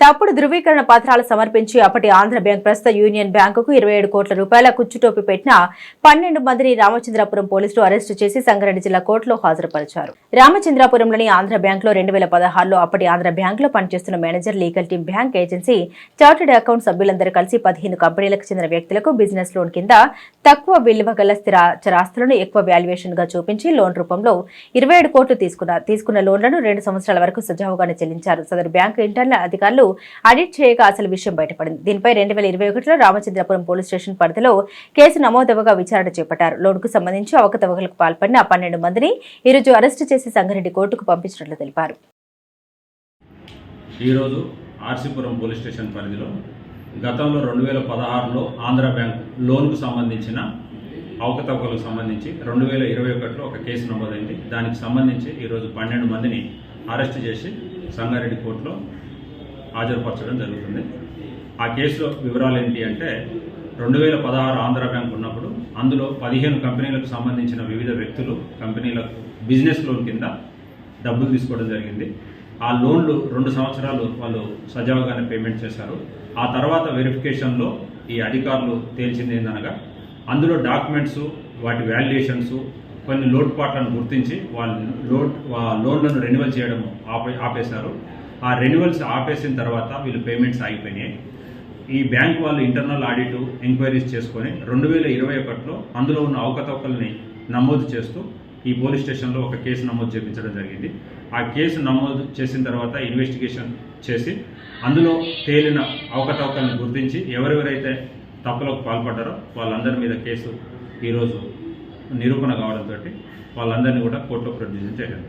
తప్పుడు ధృవీకరణ పత్రాలు సమర్పించి అప్పటి ఆంధ్ర బ్యాంక్ ప్రస్తుత యూనియన్ బ్యాంకుకు ఇరవై ఏడు కోట్ల రూపాయల కుచ్చుటోపి పెట్టిన పన్నెండు మందిని రామచంద్రాపురం పోలీసులు అరెస్టు చేసి సంగారెడ్డి జిల్లా కోర్టులో హాజరుపరిచారు. రామచంద్రాపురంలోని ఆంధ్ర బ్యాంకులో రెండు వేల పదహారులో అప్పటి ఆంధ్ర బ్యాంకులో పనిచేస్తున్న manager legal team bank agency chartered account సభ్యులందరూ కలిసి పదిహేను కంపెనీలకు చెందిన వ్యక్తులకు బిజినెస్ లోన్ కింద తక్కువ విలువ గల స్థిర చరాస్తులను ఎక్కువ వాల్యుయేషన్గా చూపించి లోన్ రూపంలో ఇరవై ఏడు కోట్లు తీసుకున్నారు తీసుకున్న లోన్లను రెండు సంవత్సరాల వరకు సజావుగానే చెల్లించారు. సదరు బ్యాంకు ఇంటర్నల్ అధికారులు ఆడిట్ చేయక అసలు విషయం బయటపడింది. దీనిపై రెండు వేల ఇరవై ఒకటిలో రామచంద్రపురం పోలీస్ స్టేషన్ పరిధిలో కేసు నమోదవగా విచారణ చేపట్టారు. లోన్కు సంబంధించి అవకతవకలకు పాల్పడిన పన్నెండు మందిని ఈరోజు అరెస్టు చేసి సంగారెడ్డి కోర్టుకు పంపించినట్లు తెలిపారు. ఈరోజు ఆర్సీపురం పోలీస్ స్టేషన్ పరిధిలో గతంలో రెండు వేల పదహారులో ఆంధ్ర బ్యాంక్ లోన్కు సంబంధించిన అవకతవకలకు సంబంధించి రెండు వేల ఇరవై ఒకటిలో ఒక కేసు నమోదైంది. దానికి సంబంధించి ఈరోజు పన్నెండు మందిని అరెస్ట్ చేసి సంగారెడ్డి కోర్టులో హాజరుపరచడం జరుగుతుంది. ఆ కేసులో వివరాలు ఏంటి అంటే రెండు వేల పదహారు ఆంధ్ర బ్యాంక్ ఉన్నప్పుడు అందులో పదిహేను కంపెనీలకు సంబంధించిన వివిధ వ్యక్తులు కంపెనీలకు బిజినెస్ లోన్ కింద డబ్బులు తీసుకోవడం జరిగింది. ఆ లోన్లు రెండు సంవత్సరాలు వాళ్ళు సజావుగానే పేమెంట్ చేశారు. ఆ తర్వాత వెరిఫికేషన్లో ఈ అధికారులు తేల్చింది ఏందనగా అందులో డాక్యుమెంట్స్ వాటి వాల్యుయేషన్స్ కొన్ని లోటుపాట్లను గుర్తించి వాళ్ళు లోడ్ లోన్లను రెన్యువల్ చేయడం ఆపే ఆపేశారు. ఆ రెన్యువల్స్ ఆపేసిన తర్వాత వీళ్ళు పేమెంట్స్ ఆగిపోయినాయి. ఈ బ్యాంక్ వాళ్ళు ఇంటర్నల్ ఆడిట్ ఎంక్వైరీస్ చేసుకొని రెండు వేల ఇరవై ఒకటిలో అందులో ఉన్న అవకతవకల్ని నమోదు చేస్తూ ఈ పోలీస్ స్టేషన్లో ఒక కేసు నమోదు చేయించడం జరిగింది. ఆ కేసు నమోదు చేసిన తర్వాత ఇన్వెస్టిగేషన్ చేసి అందులో తేలిన అవకతవకల్ని గుర్తించి ఎవరెవరైతే తప్పులకు పాల్పడ్డారో వాళ్ళందరి మీద కేసు ఈరోజు నిరూపణ కావడంతో వాళ్ళందరినీ కూడా కోర్టులో ప్రొడ్యూస్ చేయడం